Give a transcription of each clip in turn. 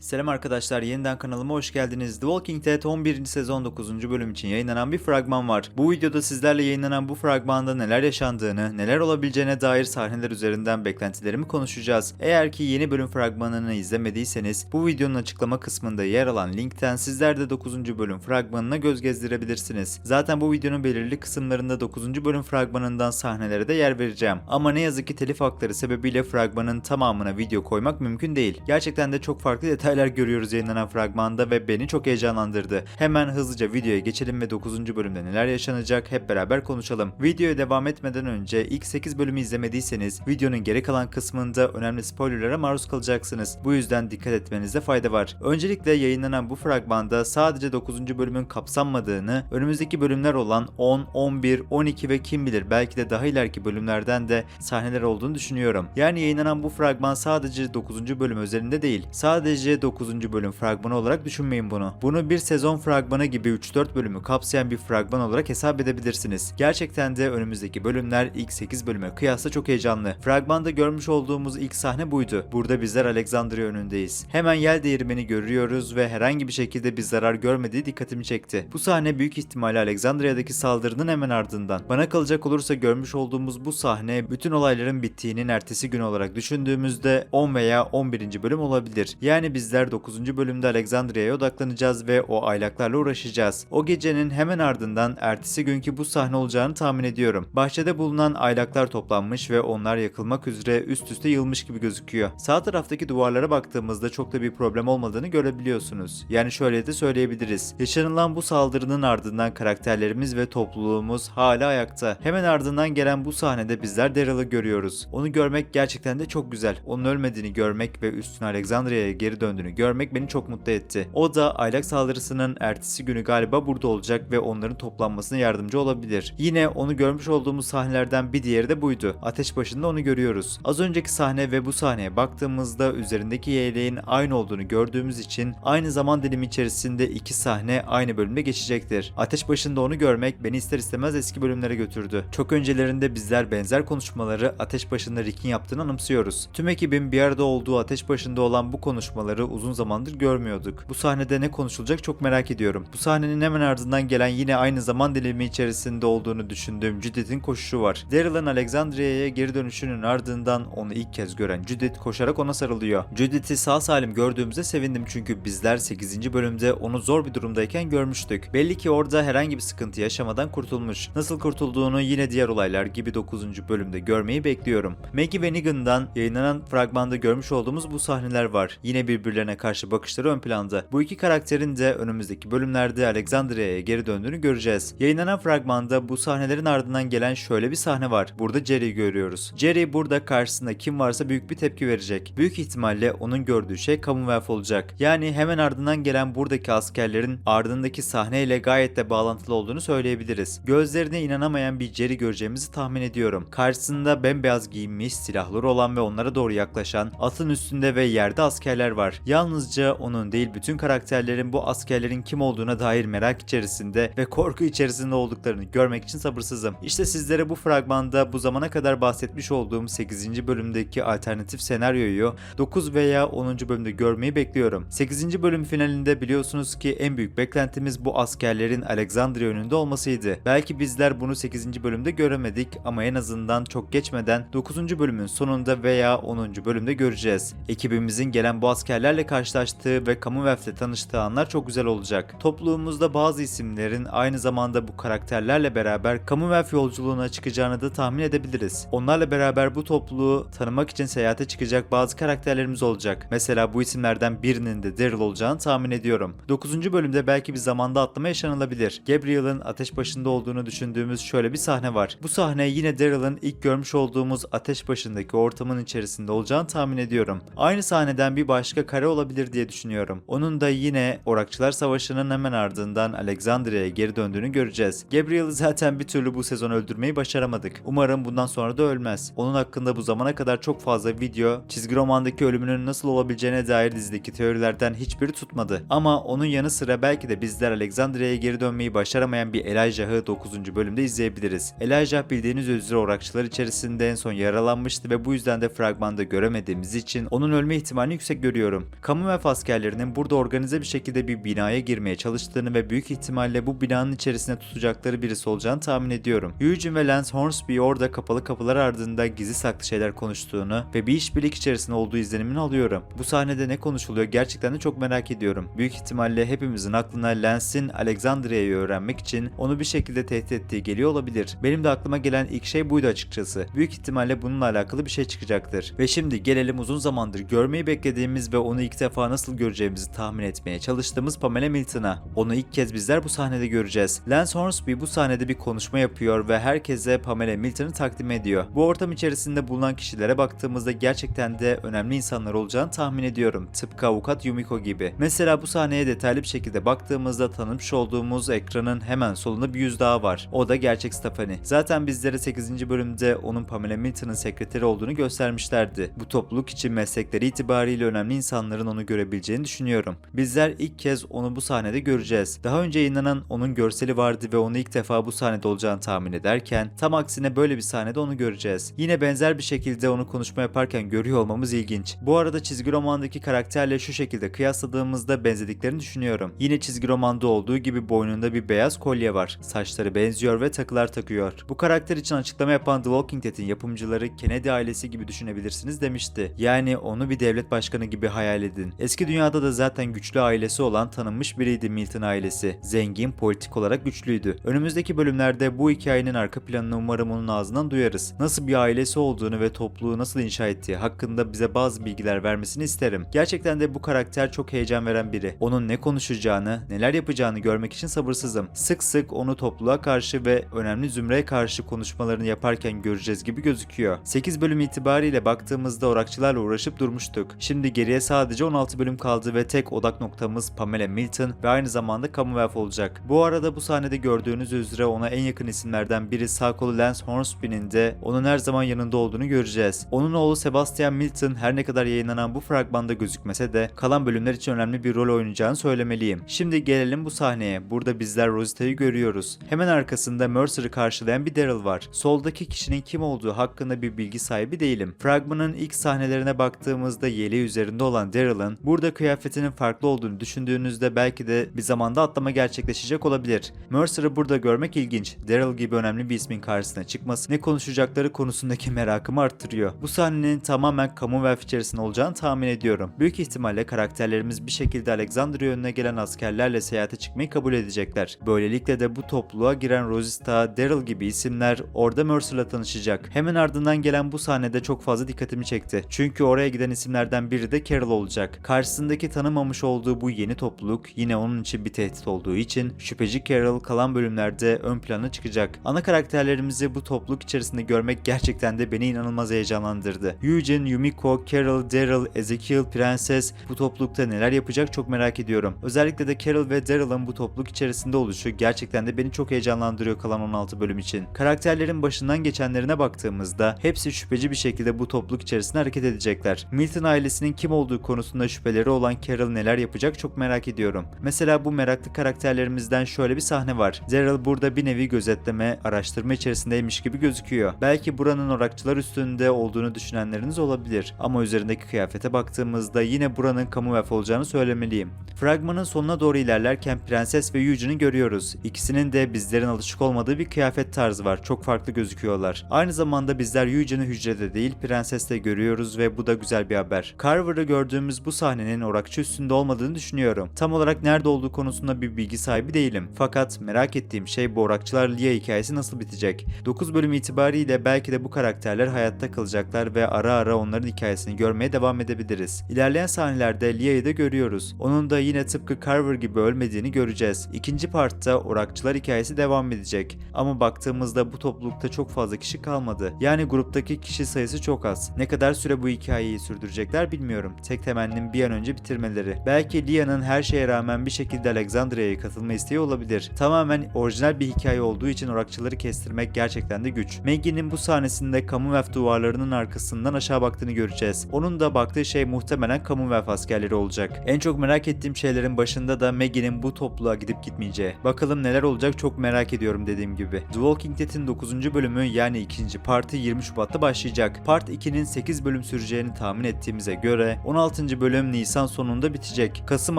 Selam arkadaşlar yeniden kanalıma hoş geldiniz. The Walking Dead 11. sezon 9. bölüm için yayınlanan bir fragman var. Bu videoda sizlerle yayınlanan bu fragmanda neler yaşandığını, neler olabileceğine dair sahneler üzerinden beklentilerimi konuşacağız. Eğer ki yeni bölüm fragmanını izlemediyseniz bu videonun açıklama kısmında yer alan linkten sizler de 9. bölüm fragmanına göz gezdirebilirsiniz. Zaten bu videonun belirli kısımlarında 9. bölüm fragmanından sahnelere de yer vereceğim. Ama ne yazık ki telif hakları sebebiyle fragmanın tamamına video koymak mümkün değil. Gerçekten de çok farklı detaylar görüyoruz yayınlanan fragmanda ve beni çok heyecanlandırdı. Hemen hızlıca videoya geçelim ve 9. bölümde neler yaşanacak hep beraber konuşalım. Videoya devam etmeden önce ilk 8 bölümü izlemediyseniz videonun geri kalan kısmında önemli spoilerlara maruz kalacaksınız. Bu yüzden dikkat etmenizde fayda var. Öncelikle yayınlanan bu fragmanda sadece 9. bölümün kapsanmadığını, önümüzdeki bölümler olan 10, 11, 12 ve kim bilir belki de daha ileriki bölümlerden de sahneler olduğunu düşünüyorum. Yani yayınlanan bu fragman sadece 9. bölüm özelinde değil. Sadece 9. bölüm fragmanı olarak düşünmeyin bunu. Bunu bir sezon fragmanı gibi 3-4 bölümü kapsayan bir fragman olarak hesap edebilirsiniz. Gerçekten de önümüzdeki bölümler ilk 8 bölüme kıyasla çok heyecanlı. Fragmanda görmüş olduğumuz ilk sahne buydu. Burada bizler Alexandria önündeyiz. Hemen yel değirmeni görüyoruz ve herhangi bir şekilde bir zarar görmediği dikkatimi çekti. Bu sahne büyük ihtimalle Alexandria'daki saldırının hemen ardından. Bana kalacak olursa görmüş olduğumuz bu sahne bütün olayların bittiğinin ertesi gün olarak düşündüğümüzde 10 veya 11. bölüm olabilir. Yani bizler 9. bölümde Alexandria'ya odaklanacağız ve o aylaklarla uğraşacağız. O gecenin hemen ardından ertesi günkü bu sahne olacağını tahmin ediyorum. Bahçede bulunan aylaklar toplanmış ve onlar yakılmak üzere üst üste yığılmış gibi gözüküyor. Sağ taraftaki duvarlara baktığımızda çok da bir problem olmadığını görebiliyorsunuz. Yani şöyle de söyleyebiliriz. Yaşanılan bu saldırının ardından karakterlerimiz ve topluluğumuz hala ayakta. Hemen ardından gelen bu sahnede bizler Daryl'ı görüyoruz. Onu görmek gerçekten de çok güzel. Onun ölmediğini görmek ve üstüne Alexandria'ya geri döndüğünü görmek beni çok mutlu etti. O da aylak saldırısının ertesi günü galiba burada olacak ve onların toplanmasına yardımcı olabilir. Yine onu görmüş olduğumuz sahnelerden bir diğeri de buydu. Ateş başında onu görüyoruz. Az önceki sahne ve bu sahneye baktığımızda üzerindeki yeleğin aynı olduğunu gördüğümüz için aynı zaman dilimi içerisinde iki sahne aynı bölümde geçecektir. Ateş başında onu görmek beni ister istemez eski bölümlere götürdü. Çok öncelerinde bizler benzer konuşmaları ateş başında Rick'in yaptığını anımsıyoruz. Tüm ekibin bir arada olduğu ateş başında olan bu konuşmaları uzun zamandır görmüyorduk. Bu sahnede ne konuşulacak çok merak ediyorum. Bu sahnenin hemen ardından gelen yine aynı zaman dilimi içerisinde olduğunu düşündüğüm Judith'in koşuşu var. Daryl'ın Alexandria'ya geri dönüşünün ardından onu ilk kez gören Judith koşarak ona sarılıyor. Judith'i sağ salim gördüğümüzde sevindim çünkü bizler 8. bölümde onu zor bir durumdayken görmüştük. Belli ki orada herhangi bir sıkıntı yaşamadan kurtulmuş. Nasıl kurtulduğunu yine diğer olaylar gibi 9. bölümde görmeyi bekliyorum. Maggie ve Negan'dan yayınlanan fragmanda görmüş olduğumuz bu sahneler var. Yine birbirlerine karşı bakışları ön planda. Bu iki karakterin de önümüzdeki bölümlerde Alexandria'ya geri döndüğünü göreceğiz. Yayınlanan fragmanda bu sahnelerin ardından gelen şöyle bir sahne var. Burada Jerry'i görüyoruz. Jerry burada karşısında kim varsa büyük bir tepki verecek. Büyük ihtimalle onun gördüğü şey Commonwealth olacak. Yani hemen ardından gelen buradaki askerlerin ardındaki sahneyle gayet de bağlantılı olduğunu söyleyebiliriz. Gözlerine inanamayan bir Jerry göreceğimizi tahmin ediyorum. Karşısında bembeyaz giyinmiş, silahları olan ve onlara doğru yaklaşan, atın üstünde ve yerde askerler var. Yalnızca onun değil bütün karakterlerin bu askerlerin kim olduğuna dair merak içerisinde ve korku içerisinde olduklarını görmek için sabırsızım. İşte sizlere bu fragmanda bu zamana kadar bahsetmiş olduğum 8. bölümdeki alternatif senaryoyu 9 veya 10. bölümde görmeyi bekliyorum. 8. bölüm finalinde biliyorsunuz ki en büyük beklentimiz bu askerlerin Alexandria önünde olmasıydı. Belki bizler bunu 8. bölümde göremedik ama en azından çok geçmeden 9. bölümün sonunda veya 10. bölümde göreceğiz. Ekibimizin gelen bu askerlerle karşılaştığı ve Commonwealth'le tanıştığı anlar çok güzel olacak. Topluluğumuzda bazı isimlerin aynı zamanda bu karakterlerle beraber Commonwealth yolculuğuna çıkacağını da tahmin edebiliriz. Onlarla beraber bu topluluğu tanımak için seyahate çıkacak bazı karakterlerimiz olacak. Mesela bu isimlerden birinin de Daryl olacağını tahmin ediyorum. 9. bölümde belki bir zamanda atlama yaşanılabilir. Gabriel'ın ateş başında olduğunu düşündüğümüz şöyle bir sahne var. Bu sahne yine Daryl'ın ilk görmüş olduğumuz ateş başındaki ortamın içerisinde olacağını tahmin ediyorum. Aynı sahneden bir başka kare olabilir diye düşünüyorum. Onun da yine Orakçılar Savaşı'nın hemen ardından Alexandria'ya geri döndüğünü göreceğiz. Gabriel'i zaten bir türlü bu sezon öldürmeyi başaramadık. Umarım bundan sonra da ölmez. Onun hakkında bu zamana kadar çok fazla video, çizgi romandaki ölümünün nasıl olabileceğine dair dizideki teorilerden hiçbiri tutmadı. Ama onun yanı sıra belki de bizler Alexandria'ya geri dönmeyi başaramayan bir Elijah'ı 9. bölümde izleyebiliriz. Elijah bildiğiniz üzere Orakçılar içerisinde en son yaralanmıştı ve bu yüzden de fragmanda göremediğimiz için onun ölme ihtimalini yüksek görüyorum. Commonwealth askerlerinin burada organize bir şekilde bir binaya girmeye çalıştığını ve büyük ihtimalle bu binanın içerisine tutacakları birisi olacağını tahmin ediyorum. Eugene ve Lance Hornsby orada kapalı kapılar ardında gizli saklı şeyler konuştuğunu ve bir işbirlik içerisinde olduğu izlenimini alıyorum. Bu sahnede ne konuşuluyor gerçekten de çok merak ediyorum. Büyük ihtimalle hepimizin aklına Lance'in Alexandria'yı öğrenmek için onu bir şekilde tehdit ettiği geliyor olabilir. Benim de aklıma gelen ilk şey buydu açıkçası. Büyük ihtimalle bununla alakalı bir şey çıkacaktır. Ve şimdi gelelim uzun zamandır görmeyi beklediğimiz ve onu ilk defa nasıl göreceğimizi tahmin etmeye çalıştığımız Pamela Milton'a. Onu ilk kez bizler bu sahnede göreceğiz. Lance Hornsby bu sahnede bir konuşma yapıyor ve herkese Pamela Milton'ı takdim ediyor. Bu ortam içerisinde bulunan kişilere baktığımızda gerçekten de önemli insanlar olacağını tahmin ediyorum. Tıpkı avukat Yumiko gibi. Mesela bu sahneye detaylı bir şekilde baktığımızda tanımış olduğumuz ekranın hemen solunda bir yüz daha var. O da gerçek Stephanie. Zaten bizlere 8. bölümde onun Pamela Milton'ın sekreteri olduğunu göstermişlerdi. Bu topluluk için meslekleri itibariyle önemli insanların onu görebileceğini düşünüyorum. Bizler ilk kez onu bu sahnede göreceğiz. Daha önce yayınlanan onun görseli vardı ve onu ilk defa bu sahnede olacağını tahmin ederken tam aksine böyle bir sahnede onu göreceğiz. Yine benzer bir şekilde onu konuşma yaparken görüyor olmamız ilginç. Bu arada çizgi romandaki karakterle şu şekilde kıyasladığımızda benzediklerini düşünüyorum. Yine çizgi romanda olduğu gibi boynunda bir beyaz kolye var. Saçları benziyor ve takılar takıyor. Bu karakter için açıklama yapan The Walking Dead'in yapımcıları Kennedy ailesi gibi düşünebilirsiniz demişti. Yani onu bir devlet başkanı gibi hayal edin. Eski dünyada da zaten güçlü ailesi olan tanınmış biriydi Milton ailesi. Zengin, politik olarak güçlüydü. Önümüzdeki bölümlerde bu hikayenin arka planını umarım onun ağzından duyarız. Nasıl bir ailesi olduğunu ve topluluğu nasıl inşa ettiği hakkında bize bazı bilgiler vermesini isterim. Gerçekten de bu karakter çok heyecan veren biri. Onun ne konuşacağını, neler yapacağını görmek için sabırsızım. Sık sık onu topluluğa karşı ve önemli zümreye karşı konuşmalarını yaparken göreceğiz gibi gözüküyor. 8 bölüm itibariyle baktığımızda orakçılarla uğraşıp durmuştuk. Şimdi geriye sadece 16 bölüm kaldı ve tek odak noktamız Pamela Milton ve aynı zamanda Commonwealth olacak. Bu arada bu sahnede gördüğünüz üzere ona en yakın isimlerden biri sağ kolu Lance Hornsby'nin de onun her zaman yanında olduğunu göreceğiz. Onun oğlu Sebastian Milton her ne kadar yayınlanan bu fragmanda gözükmese de kalan bölümler için önemli bir rol oynayacağını söylemeliyim. Şimdi gelelim bu sahneye. Burada bizler Rosita'yı görüyoruz. Hemen arkasında Mercer'ı karşılayan bir Daryl var. Soldaki kişinin kim olduğu hakkında bir bilgi sahibi değilim. Fragmanın ilk sahnelerine baktığımızda yeleği üzerinde olan Daryl'ın burada kıyafetinin farklı olduğunu düşündüğünüzde belki de bir zamanda atlama gerçekleşecek olabilir. Mercer'ı burada görmek ilginç. Daryl gibi önemli bir ismin karşısına çıkması ne konuşacakları konusundaki merakımı arttırıyor. Bu sahnenin tamamen Commonwealth içerisinde olacağını tahmin ediyorum. Büyük ihtimalle karakterlerimiz bir şekilde Alexandria önüne gelen askerlerle seyahate çıkmayı kabul edecekler. Böylelikle de bu topluluğa giren Rosista, Daryl gibi isimler orada Mercer'la tanışacak. Hemen ardından gelen bu sahnede çok fazla dikkatimi çekti. Çünkü oraya giden isimlerden biri de Carol olacak. Karşısındaki tanımamış olduğu bu yeni topluluk yine onun için bir tehdit olduğu için şüpheci Carol kalan bölümlerde ön plana çıkacak. Ana karakterlerimizi bu topluluk içerisinde görmek gerçekten de beni inanılmaz heyecanlandırdı. Eugene, Yumiko, Carol, Daryl, Ezekiel, Prenses bu toplulukta neler yapacak çok merak ediyorum. Özellikle de Carol ve Daryl'ın bu topluluk içerisinde oluşu gerçekten de beni çok heyecanlandırıyor kalan 16 bölüm için. Karakterlerin başından geçenlerine baktığımızda hepsi şüpheci bir şekilde bu topluluk içerisinde hareket edecekler. Milton ailesinin kim olduğu konusunda şüpheleri olan Carol neler yapacak çok merak ediyorum. Mesela bu meraklı karakterlerimizden şöyle bir sahne var. Daryl burada bir nevi gözetleme, araştırma içerisindeymiş gibi gözüküyor. Belki buranın orakçılar üstünde olduğunu düşünenleriniz olabilir. Ama üzerindeki kıyafete baktığımızda yine buranın Commonwealth olacağını söylemeliyim. Fragmanın sonuna doğru ilerlerken Prenses ve Eugene'i görüyoruz. İkisinin de bizlerin alışık olmadığı bir kıyafet tarzı var. Çok farklı gözüküyorlar. Aynı zamanda bizler Eugene'i hücrede değil Prenses'te görüyoruz ve bu da güzel bir haber. Carver'ı gördüğümüz bu sahnenin orakçı üstünde olmadığını düşünüyorum. Tam olarak nerede olduğu konusunda bir bilgi sahibi değilim. Fakat merak ettiğim şey bu orakçılar Lia hikayesi nasıl bitecek? 9 bölüm itibariyle belki de bu karakterler hayatta kalacaklar ve ara ara onların hikayesini görmeye devam edebiliriz. İlerleyen sahnelerde Lia'yı da görüyoruz. Onun da yine tıpkı Carver gibi ölmediğini göreceğiz. İkinci partta orakçılar hikayesi devam edecek. Ama baktığımızda bu toplulukta çok fazla kişi kalmadı. Yani gruptaki kişi sayısı çok az. Ne kadar süre bu hikayeyi sürdürecekler bilmiyorum. Tek temennim bir an önce bitirmeleri. Belki Lia'nın her şeye rağmen bir şekilde Alexandria'ya katılma isteği olabilir. Tamamen orijinal bir hikaye olduğu için orakçıları kestirmek gerçekten de güç. Maggie'nin bu sahnesinde Commonwealth duvarlarının arkasından aşağı baktığını göreceğiz. Onun da baktığı şey muhtemelen Commonwealth askerleri olacak. En çok merak ettiğim şeylerin başında da Maggie'nin bu topluluğa gidip gitmeyeceği. Bakalım neler olacak çok merak ediyorum dediğim gibi. The Walking Dead'in 9. bölümü yani ikinci partı 20 Şubat'ta başlayacak. Part 2'nin 8 bölüm süreceğini tahmin ettiğimize göre 16. bölüm Nisan sonunda bitecek. Kasım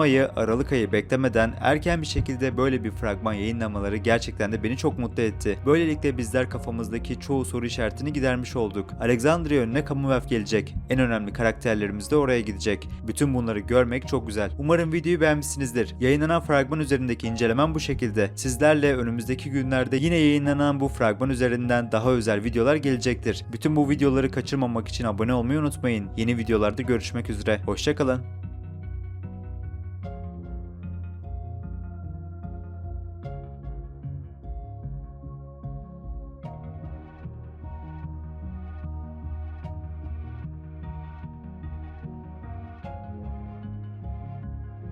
ayı, Aralık ayı beklemeden erken bir şekilde böyle bir fragman yayınlamaları gerçekten de beni çok mutlu etti. Böylelikle bizler kafamızdaki çoğu soru işaretini gidermiş olduk. Alexandria önüne Commonwealth gelecek. En önemli karakterlerimiz de oraya gidecek. Bütün bunları görmek çok güzel. Umarım videoyu beğenmişsinizdir. Yayınlanan fragman üzerindeki incelemem bu şekilde. Sizlerle önümüzdeki günlerde yine yayınlanan bu fragman üzerinden daha özel videolar gelecektir. Bütün bu videoları kaçırmamak için abone olmayı unutmayın. Yeni videolarda görüşmek üzere. Hoşçakalın.